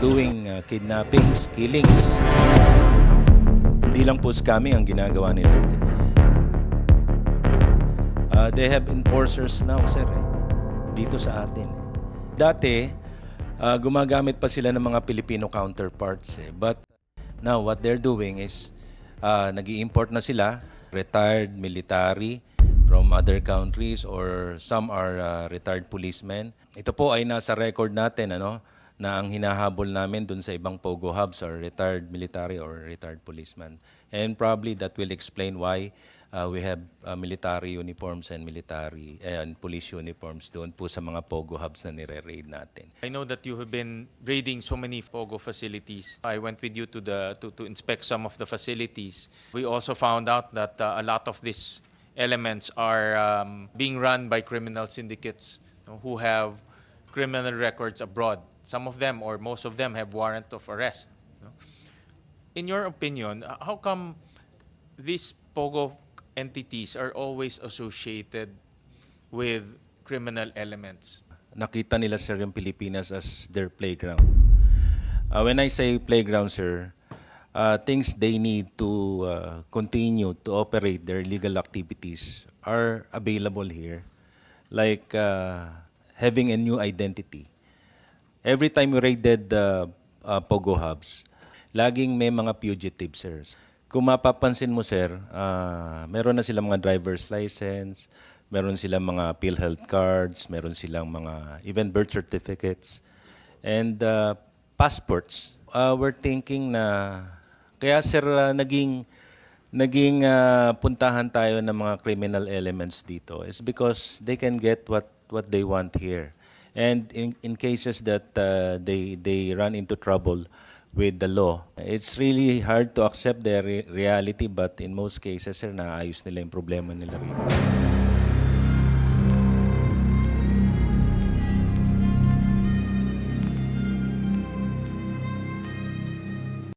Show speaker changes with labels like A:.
A: doing uh, kidnappings, killings. Hindi lang po scamming ang ginagawa nila. Uh, they have enforcers now, sir, eh, dito sa atin. Dati, uh, gumagamit pa sila ng mga Filipino counterparts. Eh. But now, what they're doing is, uh, nag import na sila, retired military from other countries or some are uh, retired policemen. Ito po ay nasa record natin, ano, na ang hinahabol namin dun sa ibang Pogo hubs are retired military or retired policemen. And probably that will explain why uh, we have uh, military uniforms and military and police uniforms doon po sa mga Pogo hubs na nire-raid natin.
B: I know that you have been raiding so many Pogo facilities. I went with you to the to, to inspect some of the facilities. We also found out that uh, a lot of these elements are um, being run by criminal syndicates who have criminal records abroad. Some of them or most of them have warrant of arrest. In your opinion, uh, how come these Pogo entities are always associated with criminal elements?
A: nakita nila sir yung Pilipinas as their playground. Uh, when I say playground, sir, uh, things they need to uh, continue to operate their legal activities are available here, like uh, having a new identity. Every time we raided the uh, Pogo hubs, laging may mga fugitives, sir. Kung mapapansin mo, sir, ah, meron na silang mga driver's license, meron silang mga PhilHealth cards, meron silang mga even birth certificates, and uh, passports. Uh, we're thinking na, kaya sir, ah, naging, naging ah, puntahan tayo ng mga criminal elements dito is because they can get what, what they want here. And in, in cases that uh, they, they run into trouble with the law, it's really hard to accept their re- reality but in most cases, sir, naayos nila yung problema nila rito.